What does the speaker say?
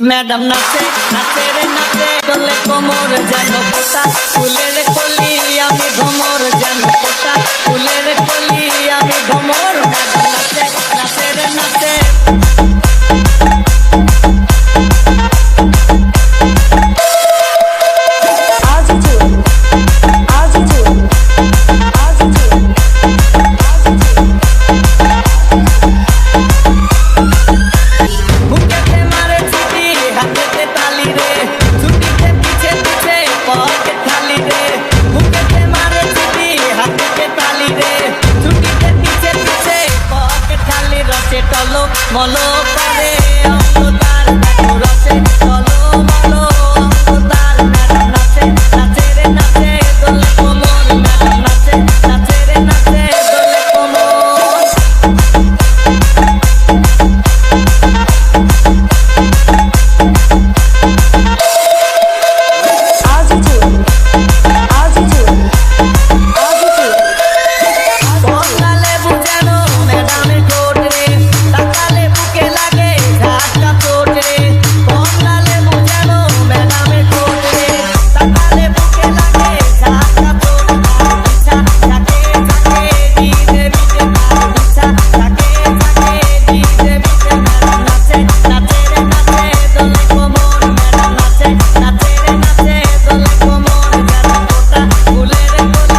madam নাচে নাচে রে নাচে ডলে কোমর যেন পোতা ফুলের কলি আমি চলো মলো পারে অন্ধকার রসে চলো মলো অন্ধকার নাচে নাচে রে নাচে দোলে কোমর quieren con